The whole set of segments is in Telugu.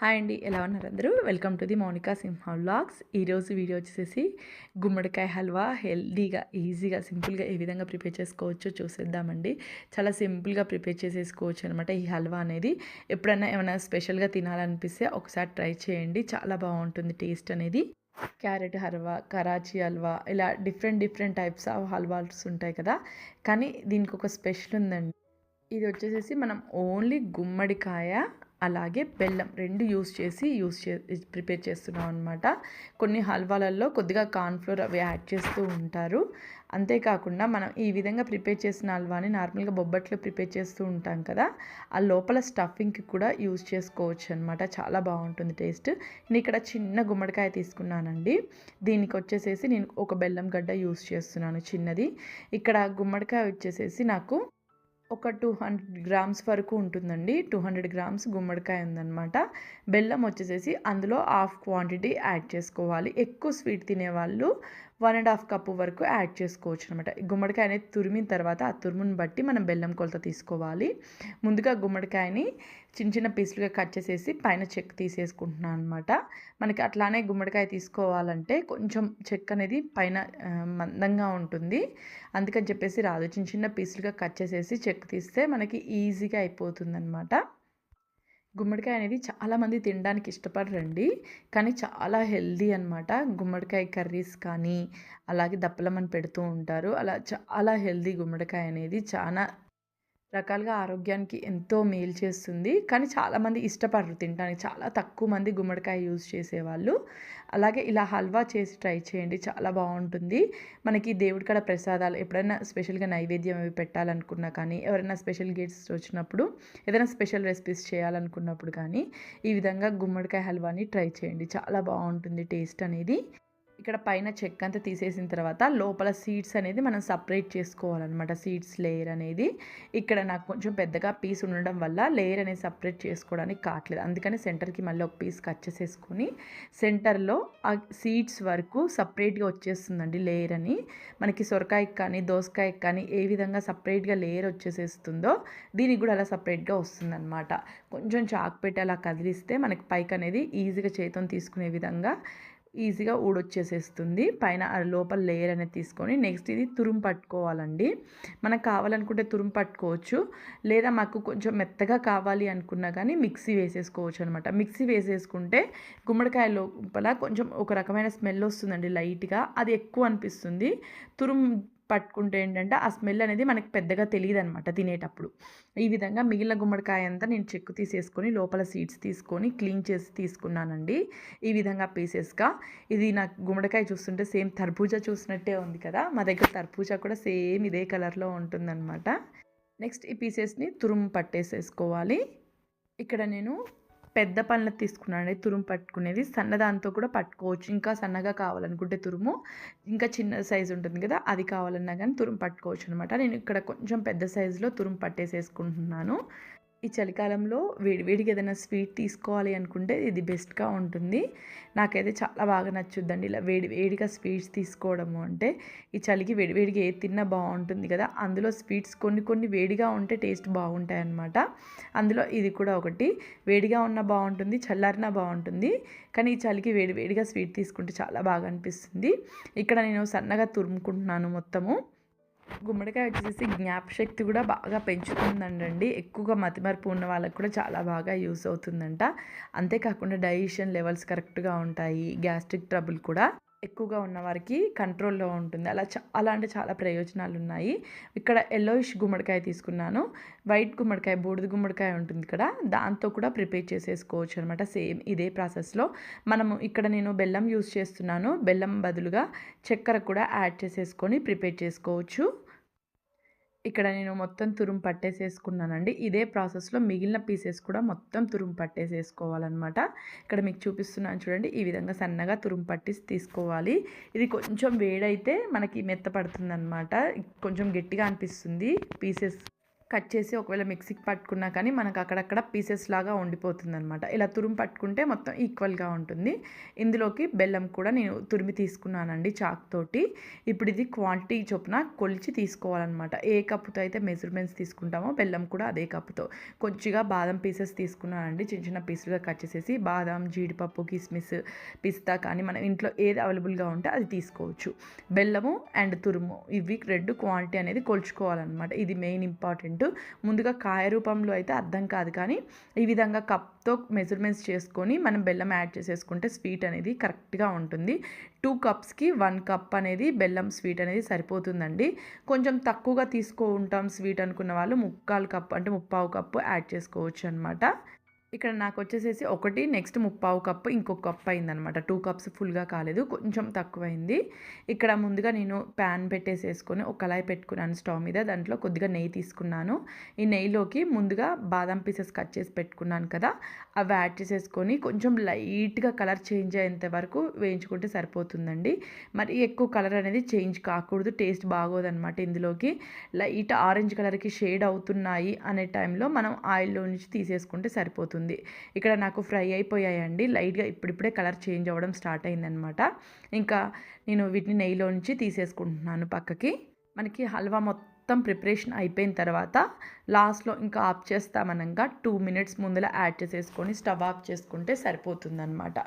హాయ్ అండి ఎలా ఉన్నారు అందరూ? Welcome to the Mounika Simha vlogs. ఈరోజు వీడియో వచ్చేసి గుమ్మడికాయ హల్వా హెల్దీగా ఈజీగా సింపుల్గా ఏ విధంగా ప్రిపేర్ చేసుకోవచ్చో చూసేద్దామండి. చాలా సింపుల్గా ప్రిపేర్ చేసేసుకోవచ్చు అనమాట ఈ హల్వా అనేది. ఎప్పుడైనా ఏమైనా స్పెషల్గా తినాలనిపిస్తే ఒకసారి ట్రై చేయండి. చాలా బాగుంటుంది టేస్ట్ అనేది. క్యారెట్ హల్వా కరాచీ హల్వా ఇలా different different types of halwas ఉంటాయి కదా. కానీ దీనికి ఒక స్పెషల్ ఉందండి. ఇది వచ్చేసేసి మనం ఓన్లీ గుమ్మడికాయ అలాగే బెల్లం రెండు యూస్ చేసి యూస్ చే ప్రిపేర్ చేస్తున్నాం అనమాట కొన్ని హల్వాలలో కొద్దిగా కార్న్ఫ్లోర్ అవి యాడ్ చేస్తూ ఉంటారు. అంతేకాకుండా మనం ఈ విధంగా ప్రిపేర్ చేసిన హల్వాని నార్మల్గా బొబ్బట్లు ప్రిపేర్ చేస్తూ ఉంటాం కదా ఆ లోపల స్టఫింగ్కి కూడా యూస్ చేసుకోవచ్చు అనమాట చాలా బాగుంటుంది టేస్ట్. నేను ఇక్కడ చిన్న గుమ్మడికాయ తీసుకున్నానండి. దీనికి వచ్చేసేసి నేను ఒక బెల్లం గడ్డ యూస్ చేస్తున్నాను చిన్నది. ఇక్కడ గుమ్మడికాయ వచ్చేసేసి నాకు ఒక టూ హండ్రెడ్ గ్రామ్స్ వరకు ఉంటుందండి. టూ హండ్రెడ్ గ్రామ్స్ గుమ్మడికాయ ఉందన్నమాట. బెల్లం వచ్చేసేసి అందులో హాఫ్ క్వాంటిటీ యాడ్ చేసుకోవాలి. ఎక్కువ స్వీట్ తినేవాళ్ళు వన్ అండ్ హాఫ్ కప్పు వరకు యాడ్ చేసుకోవచ్చు అనమాట గుమ్మడికాయ అనేది తురిమిన తర్వాత ఆ తురుముని బట్టి మనం బెల్లం కొలత తీసుకోవాలి. ముందుగా గుమ్మడికాయని చిన్న చిన్న పీసులుగా కట్ చేసేసి పైన చెక్ తీసేసుకుంటున్నాను అనమాట మనకి అట్లానే గుమ్మడికాయ తీసుకోవాలంటే కొంచెం చెక్ అనేది పైన మందంగా ఉంటుంది. అందుకని చెప్పేసి రాదు. చిన్న చిన్న పీసులుగా కట్ చేసేసి చెక్ తీస్తే మనకి ఈజీగా అయిపోతుంది అనమాట గుమ్మడికాయ అనేది చాలామంది తినడానికి ఇష్టపడరండి. కానీ చాలా హెల్దీ అనమాట గుమ్మడికాయ కర్రీస్ కానీ అలాగే దప్పలమని పెడుతూ ఉంటారు. అలా చాలా హెల్దీ గుమ్మడికాయ అనేది చాలా రకాలుగా ఆరోగ్యానికి ఎంతో మేలు చేస్తుంది. కానీ చాలామంది ఇష్టపడరు తినడానికి. చాలా తక్కువ మంది గుమ్మడికాయ యూజ్ చేసేవాళ్ళు. అలాగే ఇలా హల్వా చేసి ట్రై చేయండి. చాలా బాగుంటుంది. మనకి దేవుడి కాడ ప్రసాదాలు ఎప్పుడైనా స్పెషల్గా నైవేద్యం అవి పెట్టాలనుకున్నా కానీ ఎవరైనా స్పెషల్ గేట్స్ వచ్చినప్పుడు ఏదైనా స్పెషల్ రెసిపీస్ చేయాలనుకున్నప్పుడు కానీ ఈ విధంగా గుమ్మడికాయ హల్వాని ట్రై చేయండి. చాలా బాగుంటుంది టేస్ట్ అనేది. ఇక్కడ పైన చెక్ అంతా తీసేసిన తర్వాత లోపల సీడ్స్ అనేది మనం సపరేట్ చేసుకోవాలన్నమాట. సీడ్స్ లేయర్ అనేది. ఇక్కడ నాకు కొంచెం పెద్దగా పీస్ ఉండడం వల్ల లేయర్ అనేది సపరేట్ చేసుకోవడానికి కావట్లేదు. అందుకని సెంటర్కి మళ్ళీ ఒక పీస్ కట్ చేసేసుకొని సెంటర్లో ఆ సీడ్స్ వరకు సపరేట్గా వచ్చేస్తుందండి లేయర్ అని. మనకి సొరకాయకి కానీ దోసకాయకి కానీ ఏ విధంగా సపరేట్గా లేయర్ వచ్చేసేస్తుందో దీనికి కూడా అలా సపరేట్గా వస్తుందన్నమాట. కొంచెం చాకు పెట్టి అలా కదిలిస్తే మనకి పైకి అనేది ఈజీగా చేతిని తీసుకునే విధంగా ఈజీగా ఊడొచ్చేసేస్తుంది. పైన లోపల లేయర్ అనేది తీసుకొని నెక్స్ట్ ఇది తురుము పట్టుకోవాలండి. మనకు కావాలనుకుంటే తురుము పట్టుకోవచ్చు. లేదా మాకు కొంచెం మెత్తగా కావాలి అనుకున్నా కానీ మిక్సీ వేసేసుకోవచ్చు అనమాట మిక్సీ వేసేసుకుంటే గుమ్మడికాయ లోపల కొంచెం ఒక రకమైన స్మెల్ వస్తుందండి లైట్గా. అది ఎక్కువ అనిపిస్తుంది. తురుము పట్టుకుంటే ఏంటంటే ఆ స్మెల్ అనేది మనకి పెద్దగా తెలియదు అనమాట తినేటప్పుడు. ఈ విధంగా మిగిలిన గుమ్మడికాయ అంతా నేను చెక్కు తీసేసుకొని లోపల సీడ్స్ తీసుకొని క్లీన్ చేసి తీసుకున్నానండి. ఈ విధంగా పీసెస్గా. ఇది నాకు గుమ్మడికాయ చూస్తుంటే సేమ్ తర్బూజా చూసినట్టే ఉంది కదా. మా దగ్గర తర్బూజా కూడా సేమ్ ఇదే కలర్లో ఉంటుందన్నమాట. నెక్స్ట్ ఈ పీసెస్ని తురుము పట్టేసేసుకోవాలి. ఇక్కడ నేను పెద్ద పనులు తీసుకున్నాను తురుము పట్టుకునేది. సన్నదాంతో కూడా పట్టుకోవచ్చు. ఇంకా సన్నగా కావాలనుకుంటే తురుము ఇంకా చిన్న సైజు ఉంటుంది కదా అది కావాలన్నా కానీ తురుము పట్టుకోవచ్చు అనమాట నేను ఇక్కడ కొంచెం పెద్ద సైజులో తురుము పట్టేసేసుకుంటున్నాను. ఈ చలికాలంలో వేడివేడిగా ఏదైనా స్వీట్ తీసుకోవాలి అనుకుంటే ఇది బెస్ట్గా ఉంటుంది. నాకైతే చాలా బాగా నచ్చుద్దండి ఇలా వేడి వేడిగా స్వీట్స్ తీసుకోవడము అంటే. ఈ చలికి వేడివేడిగా ఏది తిన్నా బాగుంటుంది కదా. అందులో స్వీట్స్ కొన్ని కొన్ని వేడిగా ఉంటే టేస్ట్ బాగుంటాయి అన్నమాట అందులో ఇది కూడా ఒకటి. వేడిగా ఉన్న బాగుంటుంది చల్లారినా బాగుంటుంది. కానీ ఈ చలికి వేడివేడిగా స్వీట్ తీసుకుంటే చాలా బాగా అనిపిస్తుంది. ఇక్కడ నేను సన్నగా తురుముకుంటున్నాను మొత్తము. గుమ్మడికాయ వచ్చేసి జ్ఞాపశక్తి కూడా బాగా పెంచుతుందండి ఎక్కువగా మతిమరుపు ఉన్న వాళ్ళకి కూడా చాలా బాగా యూస్ అవుతుందంట. అంతేకాకుండా డైజెషన్ లెవెల్స్ కరెక్ట్గా ఉంటాయి గ్యాస్ట్రిక్ ట్రబుల్ కూడా. ఎక్కువగా ఉన్న వారికి కంట్రోల్లో ఉంటుంది. అలా చాలా అంటే చాలా ప్రయోజనాలు ఉన్నాయి ఇక్కడ ఎల్లోయిష్ గుమ్మడికాయ తీసుకున్నాను. వైట్ గుమ్మడికాయ బూడిద గుమ్మడికాయ ఉంటుంది ఇక్కడ. దాంతో కూడా ప్రిపేర్ చేసేసుకోవచ్చు అనమాట సేమ్ ఇదే ప్రాసెస్లో మనము ఇక్కడ నేను బెల్లం యూస్ చేస్తున్నాను. బెల్లం బదులుగా చక్కెర కూడా యాడ్ చేసేసుకొని ప్రిపేర్ చేసుకోవచ్చు. ఇక్కడ నేను మొత్తం తురుము పట్టేసేసుకున్నానండి. ఇదే ప్రాసెస్లో మిగిలిన పీసెస్ కూడా మొత్తం తురుము పట్టేసేసుకోవాలన్నమాట. ఇక్కడ మీకు చూపిస్తున్నాను చూడండి. ఈ విధంగా సన్నగా తురుము పట్టి తీసుకోవాలి. ఇది కొంచెం వేడైతే మనకి మెత్తపడుతుంది అనమాట కొంచెం గట్టిగా అనిపిస్తుంది పీసెస్ కట్ చేసి ఒకవేళ మిక్సీకి పట్టుకున్నా కానీ మనకు అక్కడక్కడ పీసెస్ లాగా ఉండిపోతుంది అనమాట ఇలా తురుము పట్టుకుంటే మొత్తం ఈక్వల్గా ఉంటుంది. ఇందులోకి బెల్లం కూడా నేను తురిమి తీసుకున్నానండి చాక్ తోటి ఇప్పుడు ఇది క్వాంటిటీ చొప్పున కొలిచి తీసుకోవాలన్నమాట. ఏ కప్పుతో అయితే మెజర్మెంట్స్ తీసుకుంటామో బెల్లం కూడా అదే కప్పుతో. కొంచెంగా బాదం పీసెస్ తీసుకున్నానండి. చిన్న చిన్న పీసులుగా కట్ చేసేసి బాదం జీడిపప్పు కిస్మిస్ పిస్తా కానీ మనం ఇంట్లో ఏది అవైలబుల్గా ఉంటే అది తీసుకోవచ్చు. బెల్లము అండ్ తురుము ఇవి రెండు క్వాంటిటీ అనేది కొలుచుకోవాలన్నమాట. ఇది మెయిన్ ఇంపార్టెంట్ ముందుగా కాయ రూపంలో అయితే అర్థం కాదు కానీ ఈ విధంగా కప్తో మెజర్మెంట్స్ చేసుకొని మనం బెల్లం యాడ్ చేసేసుకుంటే స్వీట్ అనేది కరెక్ట్గా ఉంటుంది. టూ కప్స్కి వన్ కప్ అనేది బెల్లం స్వీట్ అనేది సరిపోతుందండి. కొంచెం తక్కువగా తీసుకో ఉంటాం స్వీట్ అనుకున్న వాళ్ళు ముక్కాలు కప్ అంటే ముప్పావు కప్పు యాడ్ చేసుకోవచ్చు అనమాట ఇక్కడ నాకు వచ్చేసేసి ఒకటి నెక్స్ట్ ముప్పావు కప్పు ఇంకొక కప్ అయిందనమాట. టూ కప్స్ ఫుల్గా కాలేదు కొంచెం తక్కువైంది. ఇక్కడ ముందుగా నేను ప్యాన్ పెట్టేసేసుకొని ఒక కళాయి పెట్టుకున్నాను స్టవ్ మీద. దాంట్లో కొద్దిగా నెయ్యి తీసుకున్నాను. ఈ నెయ్యిలోకి ముందుగా బాదం పీసెస్ కట్ చేసి పెట్టుకున్నాను కదా అవి యాడ్ చేసేసుకొని కొంచెం లైట్గా కలర్ చేంజ్ అయ్యేంత వరకు వేయించుకుంటే సరిపోతుందండి. మరి ఎక్కువ కలర్ అనేది చేంజ్ కాకూడదు టేస్ట్ బాగోదనమాట ఇందులోకి. లైట్ ఆరెంజ్ కలర్కి షేడ్ అవుతున్నాయి అనే టైంలో మనం ఆయిల్లో నుంచి తీసేసుకుంటే సరిపోతుంది. ఇక్కడ నాకు ఫ్రై అయిపోయాయండి. లైట్గా ఇప్పుడిప్పుడే కలర్ చేంజ్ అవ్వడం స్టార్ట్ అయిందనమాట ఇంకా నేను వీటిని నెయ్యిలో నుంచి తీసేసుకుంటున్నాను పక్కకి. మనకి హల్వా మొత్తం ప్రిపరేషన్ అయిపోయిన తర్వాత లాస్ట్లో ఇంకా ఆఫ్ చేస్తామనగా టూ మినిట్స్ ముందర యాడ్ చేసేసుకొని స్టవ్ ఆఫ్ చేసుకుంటే సరిపోతుందనమాట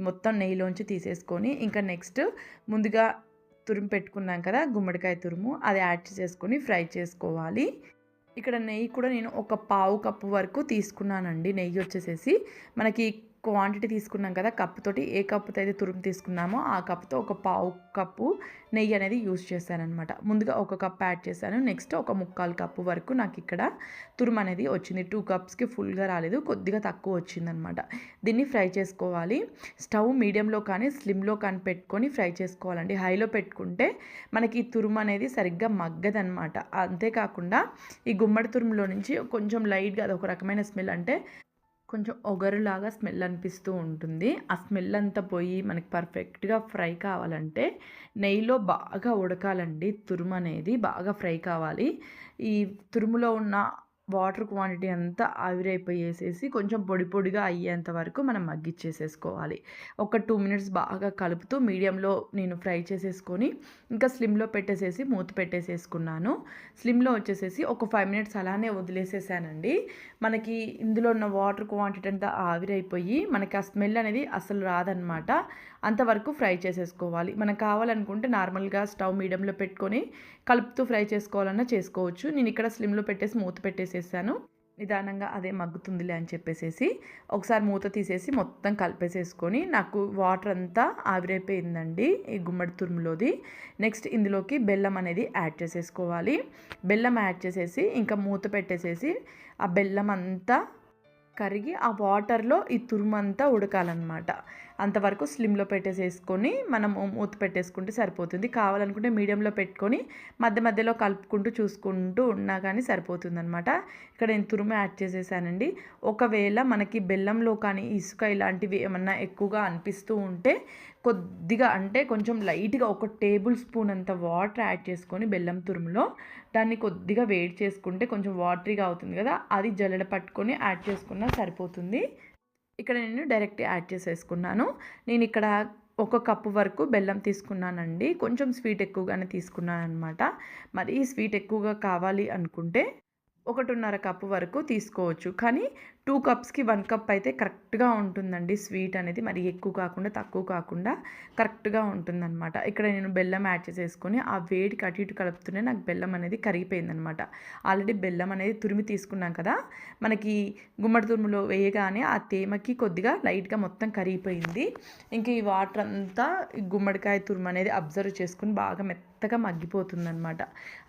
మొత్తం నెయ్యిలోంచి తీసేసుకొని ఇంకా నెక్స్ట్ ముందుగా తురుము పెట్టుకున్నాం కదా గుమ్మడికాయ తురుము అది యాడ్ చేసేసుకొని ఫ్రై చేసుకోవాలి. ఇక్కడ నెయ్యి కూడా నేను ఒక పావు కప్పు వరకు తీసుకున్నానండి. నెయ్యి వచ్చేసేసి మనకి క్వాంటిటీ తీసుకున్నాం కదా కప్పుతోటి ఏ కప్పుతో అయితే తురుము తీసుకున్నామో ఆ కప్పుతో ఒక పావు కప్పు నెయ్యి అనేది యూజ్ చేశానమాట ముందుగా ఒక కప్ యాడ్ చేశాను. నెక్స్ట్ ఒక ముక్కాలు కప్పు వరకు నాకు ఇక్కడ తురుము అనేది వచ్చింది. టూ కప్స్కి ఫుల్గా రాలేదు కొద్దిగా తక్కువ వచ్చిందనమాట దీన్ని ఫ్రై చేసుకోవాలి. స్టవ్ మీడియంలో కానీ స్లిమ్లో కానీ పెట్టుకొని ఫ్రై చేసుకోవాలండి. హైలో పెట్టుకుంటే మనకి ఈ తురుము అనేది సరిగ్గా మగ్గదనమాట అంతేకాకుండా ఈ గుమ్మడి తురుములో నుంచి కొంచెం లైట్గా అది ఒక రకమైన స్మెల్ అంటే కొంచెం ఒగరులాగా స్మెల్ అనిపిస్తూ ఉంటుంది. ఆ స్మెల్ అంతా పోయి మనకి పర్ఫెక్ట్గా ఫ్రై కావాలంటే నెయ్యిలో బాగా ఉడకాలండి. తురుము అనేది బాగా ఫ్రై కావాలి. ఈ తురుములో ఉన్న వాటర్ క్వాంటిటీ అంతా ఆవిరైపోయేసేసి కొంచెం పొడి పొడిగా అయ్యేంత వరకు మనం మగ్గిచ్చేసేసుకోవాలి. ఒక టూ మినిట్స్ బాగా కలుపుతూ మీడియంలో నేను ఫ్రై చేసేసుకొని ఇంకా స్లిమ్లో పెట్టేసేసి మూత పెట్టేసేసుకున్నాను. స్లిమ్లో వచ్చేసేసి ఒక ఫైవ్ మినిట్స్ అలానే వదిలేసేసానండి. మనకి ఇందులో ఉన్న వాటర్ క్వాంటిటీ అంతా ఆవిరైపోయి మనకి ఆ స్మెల్ అనేది అసలు రాదనమాట. అంతవరకు ఫ్రై చేసేసుకోవాలి. మనకు కావాలనుకుంటే నార్మల్గా స్టవ్ మీడియంలో పెట్టుకొని కలుపుతూ ఫ్రై చేసుకోవాలన్నా చేసుకోవచ్చు. నేను ఇక్కడ స్లిమ్లో పెట్టేసి మూత పెట్టేసేసాను. నిదానంగా అదే మగ్గుతుందిలే అని చెప్పేసేసి ఒకసారి మూత తీసేసి మొత్తం కలిపేసేసుకొని నాకు వాటర్ అంతా ఆవిరైపోయిందండి ఈ గుమ్మడి తురుములోది. నెక్స్ట్ ఇందులోకి బెల్లం అనేది యాడ్ చేసేసుకోవాలి. బెల్లం యాడ్ చేసేసి ఇంకా మూత పెట్టేసేసి ఆ బెల్లం అంతా కరిగి ఆ వాటర్లో ఈ తురుమంతా ఉడకాలన్నమాట. అంతవరకు స్లిమ్లో పెట్టేసేసుకొని మనం మూత పెట్టేసుకుంటే సరిపోతుంది. కావాలనుకుంటే మీడియంలో పెట్టుకొని మధ్య మధ్యలో కలుపుకుంటూ చూసుకుంటూ ఉన్నా కానీ సరిపోతుంది అనమాట ఇక్కడ నేను తురుము యాడ్ చేసేసానండి. ఒకవేళ మనకి బెల్లంలో కానీ ఇసుక ఇలాంటివి ఏమన్నా ఎక్కువగా అనిపిస్తూ ఉంటే కొద్దిగా అంటే కొంచెం లైట్గా ఒక టేబుల్ స్పూన్ అంత వాటర్ యాడ్ చేసుకొని బెల్లం తురుములో దాన్ని కొద్దిగా వేడి చేసుకుంటే కొంచెం వాటరీగా అవుతుంది కదా అది జల్లెడ పట్టుకొని యాడ్ చేసుకున్నా సరిపోతుంది. ఇక్కడ నేను డైరెక్ట్ యాడ్ చేసేసుకున్నాను. నేను ఇక్కడ ఒక కప్పు వరకు బెల్లం తీసుకున్నానండి. కొంచెం స్వీట్ ఎక్కువగానే తీసుకున్నాను అనమాట మరి స్వీట్ ఎక్కువగా కావాలి అనుకుంటే ఒకటిన్నర కప్పు వరకు తీసుకోవచ్చు. కానీ టూ కప్స్కి వన్ కప్ అయితే కరెక్ట్గా ఉంటుందండి. స్వీట్ అనేది మరి ఎక్కువ కాకుండా తక్కువ కాకుండా కరెక్ట్గా ఉంటుందన్నమాట. ఇక్కడ నేను బెల్లం యాడ్ చేసేసుకొని ఆ వేడికి అటు ఇటు కలుపుతూనే నాకు బెల్లం అనేది కరిగిపోయిందనమాట ఆల్రెడీ బెల్లం అనేది తురిమి తీసుకున్నాం కదా మనకి గుమ్మడి తురుములో వేయగానే ఆ తేమకి కొద్దిగా లైట్గా మొత్తం కరిగిపోయింది. ఇంక ఈ వాటర్ అంతా ఈ గుమ్మడికాయ తురుము అనేది అబ్జర్వ్ చేసుకొని బాగా మెత్తగా మగ్గిపోతుంది అనమాట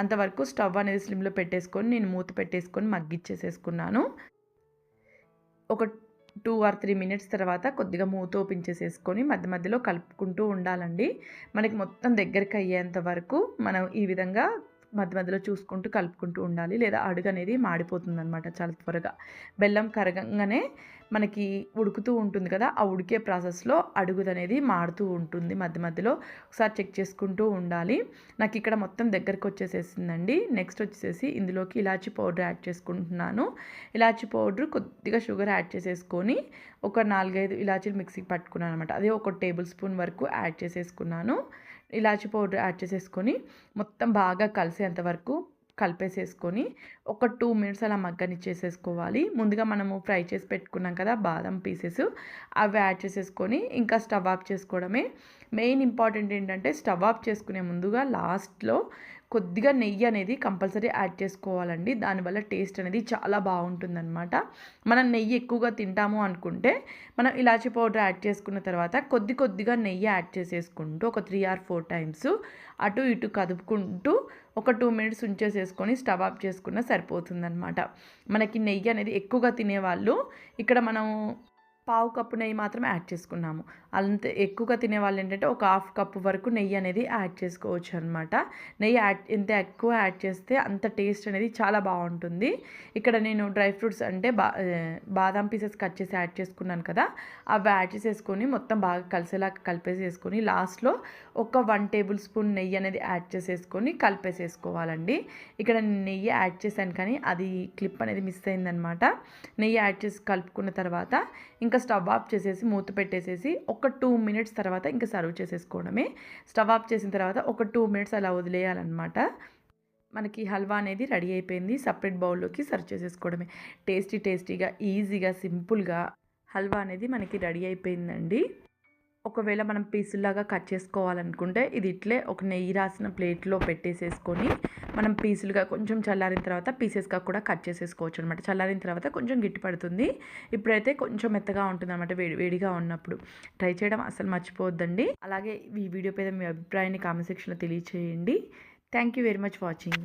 అంతవరకు స్టవ్ అనేది స్లిమ్లో పెట్టేసుకొని నేను మూత పెట్టేసుకొని మగ్గిచ్చేసేసుకున్నాను. ఒక టూ ఆర్ త్రీ మినిట్స్ తర్వాత కొద్దిగా మూత ఓపెన్ చేసేసుకొని మధ్య మధ్యలో కలుపుకుంటూ ఉండాలండి. మనకి మొత్తం దగ్గరికి అయ్యేంత వరకు మనం ఈ విధంగా మధ్య మధ్యలో చూసుకుంటూ కలుపుకుంటూ ఉండాలి. లేదా అడుగు అనేది మాడిపోతుంది అనమాట చాలా త్వరగా. బెల్లం కరగంగానే మనకి ఉడుకుతూ ఉంటుంది కదా ఆ ఉడికే ప్రాసెస్లో అడుగుది అనేది మారుతూ ఉంటుంది మధ్య మధ్యలో. ఒకసారి చెక్ చేసుకుంటూ ఉండాలి. నాకు ఇక్కడ మొత్తం దగ్గరకు వచ్చేసేసిందండి. నెక్స్ట్ వచ్చేసి ఇందులోకి ఇలాచి పౌడర్ యాడ్ చేసుకుంటున్నాను. ఇలాచి పౌడర్ కొద్దిగా షుగర్ యాడ్ చేసేసుకొని ఒక నాలుగైదు ఇలాచీలు మిక్సీకి పట్టుకున్నాను అనమాట అదే ఒక టేబుల్ స్పూన్ వరకు యాడ్ చేసేసుకున్నాను. ఇలాచి పౌడర్ యాడ్ చేసేసుకొని మొత్తం బాగా కలిసేంత వరకు కలిపేసేసుకొని ఒక టూ మినిట్స్ అలా మగ్గనిచ్చేసేసుకోవాలి. ముందుగా మనము ఫ్రై చేసి పెట్టుకున్నాం కదా బాదం పీసెస్ అవి యాడ్ చేసేసుకొని ఇంకా స్టవ్ ఆఫ్ చేసుకోవడమే. మెయిన్ ఇంపార్టెంట్ ఏంటంటే స్టవ్ ఆఫ్ చేసుకునే ముందుగా లాస్ట్లో కొద్దిగా నెయ్యి అనేది కంపల్సరీ యాడ్ చేసుకోవాలండి. దానివల్ల టేస్ట్ అనేది చాలా బాగుంటుందన్నమాట. మనం నెయ్యి ఎక్కువగా తింటాము అనుకుంటే మనం ఇలాచీ పౌడర్ యాడ్ చేసుకున్న తర్వాత కొద్ది కొద్దిగా నెయ్యి యాడ్ చేసేసుకుంటూ ఒక త్రీ ఆర్ ఫోర్ టైమ్స్ అటు ఇటు కదుపుకుంటూ ఒక టూ మినిట్స్ ఉంచేసేసుకొని స్టవ్ ఆఫ్ చేసుకున్న సరిపోతుందన్నమాట. మనకి నెయ్యి అనేది ఎక్కువగా తినేవాళ్ళు ఇక్కడ మనం పావు కప్పు నెయ్యి మాత్రం యాడ్ చేసుకున్నాము. అంత ఎక్కువగా తినే వాళ్ళు ఏంటంటే ఒక హాఫ్ కప్పు వరకు నెయ్యి అనేది యాడ్ చేసుకోవచ్చు అనమాట నెయ్యి యాడ్ ఎంత ఎక్కువ యాడ్ చేస్తే అంత టేస్ట్ అనేది చాలా బాగుంటుంది. ఇక్కడ నేను డ్రై ఫ్రూట్స్ అంటే బా బాదం పీసెస్ కట్ చేసి యాడ్ చేసుకున్నాను కదా అవి యాడ్ చేసేసుకొని మొత్తం బాగా కలిసేలా కలిపేసేసుకొని లాస్ట్లో ఒక వన్ టేబుల్ స్పూన్ నెయ్యి అనేది యాడ్ చేసేసుకొని కలిపేసేసుకోవాలండి. ఇక్కడ నెయ్యి యాడ్ చేశాను కానీ అది క్లిప్ అనేది మిస్ అయిందనమాట నెయ్యి యాడ్ చేసి కలుపుకున్న తర్వాత ఇంకా ఇంకా స్టవ్ ఆఫ్ చేసేసి మూత పెట్టేసేసి ఒక టూ మినిట్స్ తర్వాత ఇంకా సర్వ్ చేసేసుకోవడమే. స్టవ్ ఆఫ్ చేసిన తర్వాత ఒక టూ మినిట్స్ అలా వదిలేయాలన్నమాట. మనకి హల్వా అనేది రెడీ అయిపోయింది. సపరేట్ బౌల్లోకి సర్వ్ చేసేసుకోవడమే. టేస్టీ టేస్టీగా ఈజీగా సింపుల్గా హల్వా అనేది మనకి రెడీ అయిపోయిందండి. ఒకవేళ మనం పీసుల్లాగా కట్ చేసుకోవాలనుకుంటే ఇది ఇట్లే ఒక నెయ్యి రాసిన ప్లేట్లో పెట్టేసేసుకొని మనం పీసులుగా కొంచెం చల్లారిన తర్వాత పీసెస్గా కూడా కట్ చేసేసుకోవచ్చు అనమాట చల్లారిన తర్వాత కొంచెం గిట్టి పడుతుంది. ఇప్పుడైతే కొంచెం మెత్తగా ఉంటుంది అనమాట వేడి వేడిగా ఉన్నప్పుడు. ట్రై చేయడం అసలు మర్చిపోవద్దండి. అలాగే ఈ వీడియో మీద మీ అభిప్రాయాన్ని కామెంట్ సెక్షన్లో తెలియచేయండి. Thank you very much watching.